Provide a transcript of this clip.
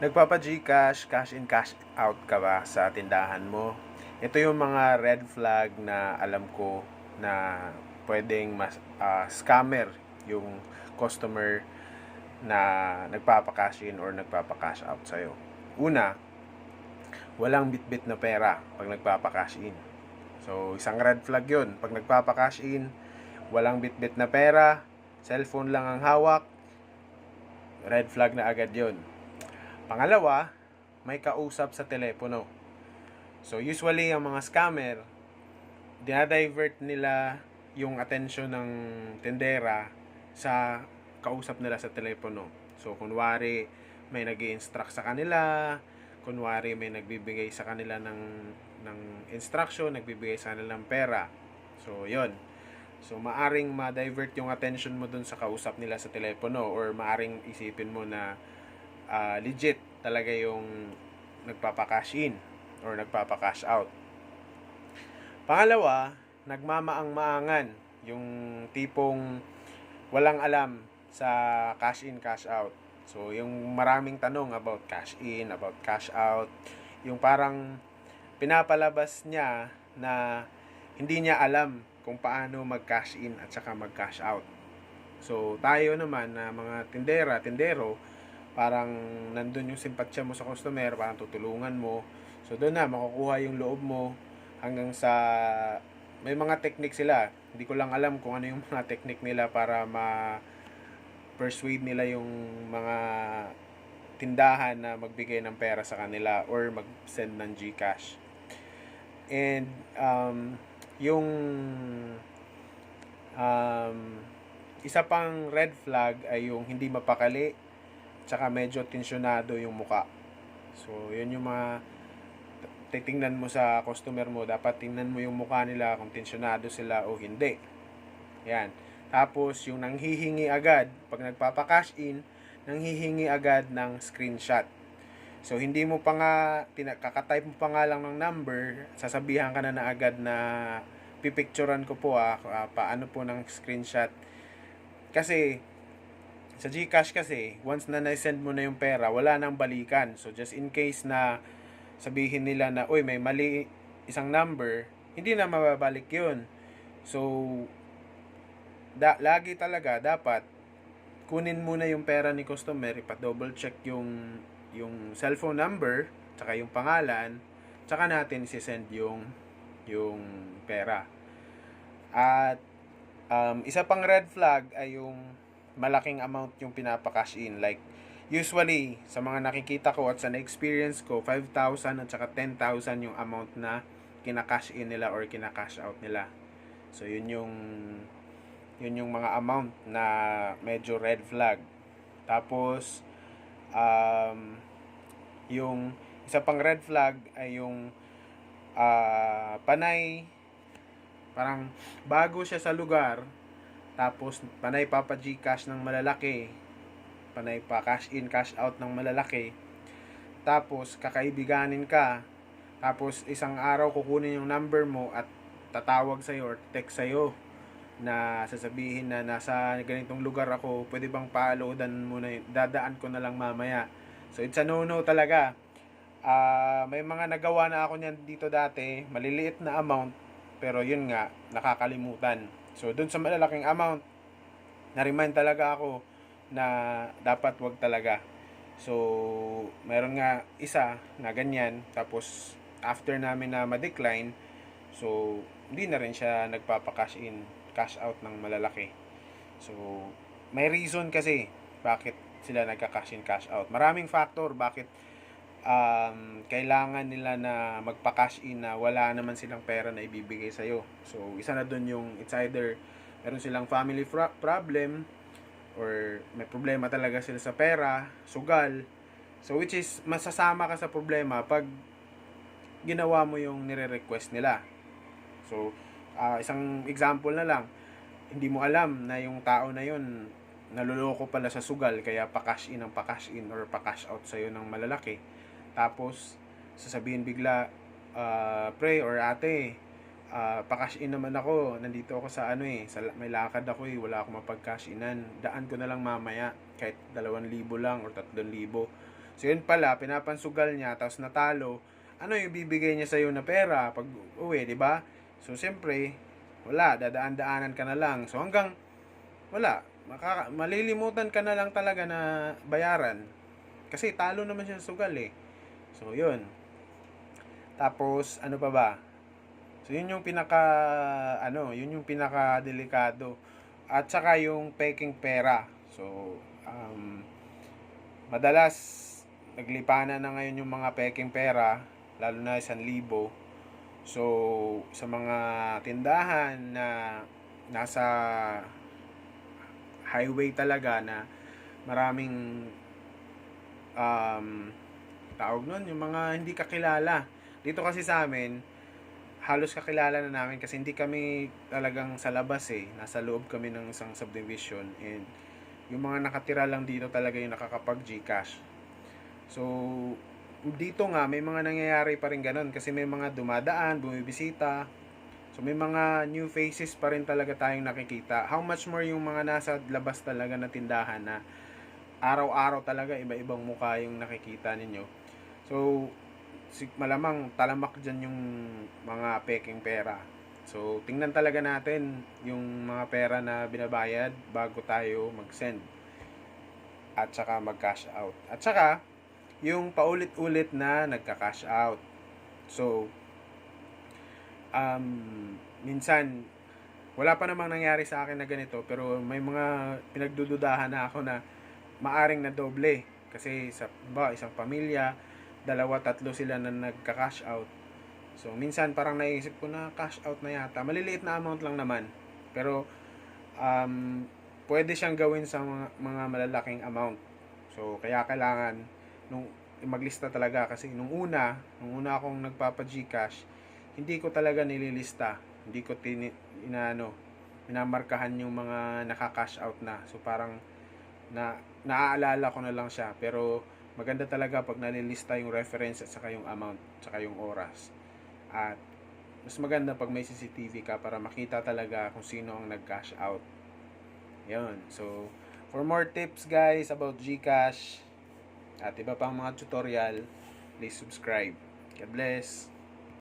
Nagpapa-Gcash, cash in, cash out ka ba sa tindahan mo? Ito yung mga red flag na alam ko na pwedeng mas ah, scammer yung customer na nagpapa-cash in or nagpapa-cash out sa'yo. Una, walang bitbit na pera pag nagpapa-cash in. So, isang red flag yun. Pag nagpapa-cash in, walang bitbit na pera, cellphone lang ang hawak, red flag na agad yun. Pangalawa, may kausap sa telepono. So usually ang mga scammer, dinadivert nila yung attention ng tendera sa kausap nila sa telepono. So kunwari may nag instruct sa kanila, kunwari may nagbibigay sa kanila ng ng instruction, nagbibigay sa kanila ng pera. So 'yon. So maaring ma-divert yung attention mo dun sa kausap nila sa telepono or maaring isipin mo na ah, legit talaga yung nagpapa-cash in or nagpapa-cash out. Pangalawa, nagmamaang-maangan yung tipong walang alam sa cash in, cash out. So, yung maraming tanong about cash in, about cash out, yung parang pinapalabas niya na hindi niya alam kung paano mag-cash in at saka mag-cash out. So, tayo naman na mga tindera, tindero, parang nandun yung simpatsya mo sa customer, parang tutulungan mo. So, doon na, makukuha yung loob mo hanggang sa may mga technique sila. Hindi ko lang alam kung ano yung mga technique nila para ma persuade nila yung mga tindahan na magbigay ng pera sa kanila or mag-send ng GCash. And um, yung um, isa pang red flag ay yung hindi mapakali tsaka medyo tensyonado yung muka. So, yun yung mga titingnan mo sa customer mo, dapat tingnan mo yung mukha nila kung tensyonado sila o hindi. Yan. Tapos, yung nanghihingi agad, pag nagpapa-cash in, nanghihingi agad ng screenshot. So, hindi mo pa nga, kakatype mo pa nga lang ng number, sasabihan ka na na agad na pipicturean ko po ah, ah, paano po ng screenshot. Kasi, sa Gcash kasi, once na na-send mo na yung pera, wala nang balikan. So, just in case na sabihin nila na, uy, may mali isang number, hindi na mababalik yun. So, da, lagi talaga, dapat, kunin muna yung pera ni customer, ipa-double check yung, yung cellphone number, tsaka yung pangalan, tsaka natin isi-send yung, yung pera. At, um, isa pang red flag ay yung malaking amount yung pinapa-cash in. Like, usually, sa mga nakikita ko at sa na-experience ko, 5,000 at saka 10,000 yung amount na kinakash in nila or kinakash out nila. So, yun yung yun yung mga amount na medyo red flag. Tapos, um, yung isa pang red flag ay yung ah, panay parang bago siya sa lugar tapos panay papa Gcash ng malalaki panay pa cash in cash out ng malalaki tapos kakaibiganin ka tapos isang araw kukunin yung number mo at tatawag sa'yo or text sa'yo na sasabihin na nasa ganitong lugar ako, pwede bang paaloodan mo na yun? dadaan ko na lang mamaya. So it's a no-no talaga. Ah, may mga nagawa na ako niyan dito dati, maliliit na amount, pero yun nga, nakakalimutan. So dun sa malalaking amount, na-remind talaga ako na dapat wag talaga. So, meron nga isa na ganyan, tapos after namin na ma-decline, so hindi na rin siya nagpapa-cash in, cash out ng malalaki. So, may reason kasi bakit sila nagka-cash in, cash out. Maraming factor bakit um, kailangan nila na magpa-cash in na wala naman silang pera na ibibigay sa'yo. So, isa na dun yung it's either meron silang family fra- problem or may problema talaga sila sa pera, sugal. So, which is, masasama ka sa problema pag ginawa mo yung nire-request nila. So, ah, isang example na lang, hindi mo alam na yung tao na yun naluloko pala sa sugal kaya pa-cash in ang pa-cash in or pa-cash out sa'yo ng malalaki. Tapos, sasabihin bigla, ah, pre or ate, ah, pa-cash in naman ako, nandito ako sa ano eh, sa, may lakad ako eh, wala akong mapag-cash inan. Daan ko na lang mamaya, kahit 2,000 lang or 3,000. So yun pala, pinapansugal niya, tapos natalo, ano yung bibigay niya sa'yo na pera pag uwi, di ba? So siyempre, wala, dadaan-daanan ka na lang. So hanggang, wala, makaka- malilimutan ka na lang talaga na bayaran. Kasi talo naman siya sugal eh. So yun. Tapos, ano pa ba? So yun yung pinaka, ano, yun yung pinaka delikado. At saka yung peking pera. So, um, madalas, naglipanan na ngayon yung mga peking pera, lalo na isang libo. So, sa mga tindahan na nasa highway talaga na maraming um, tawag nun, yung mga hindi kakilala. Dito kasi sa amin, halos kakilala na namin kasi hindi kami talagang sa labas eh. Nasa loob kami ng isang subdivision and yung mga nakatira lang dito talaga yung nakakapag Gcash. So, dito nga may mga nangyayari pa rin ganun kasi may mga dumadaan, bumibisita. So, may mga new faces pa rin talaga tayong nakikita. How much more yung mga nasa labas talaga na tindahan na araw-araw talaga iba-ibang mukha yung nakikita ninyo. So, malamang talamak dyan yung mga peking pera. So, tingnan talaga natin yung mga pera na binabayad bago tayo mag-send. At saka mag-cash out. At saka, yung paulit-ulit na nagka-cash out. So, um, minsan, wala pa namang nangyari sa akin na ganito, pero may mga pinagdududahan na ako na maaring na doble. Kasi sa ba, isang pamilya, dalawa, tatlo sila na nagka-cash out. So, minsan parang naisip ko na cash out na yata. Maliliit na amount lang naman. Pero, um, pwede siyang gawin sa mga, mga malalaking amount. So, kaya kailangan nung maglista talaga kasi nung una, nung una akong nagpapa-Gcash, hindi ko talaga nililista. Hindi ko tini, inaano, minamarkahan yung mga naka-cash out na. So, parang na naaalala ko na lang siya. Pero, maganda talaga pag nalilista yung reference at saka yung amount, saka yung oras. At mas maganda pag may CCTV ka para makita talaga kung sino ang nag-cash out. Yun. So, for more tips guys about GCash at iba pang mga tutorial, please subscribe. God bless.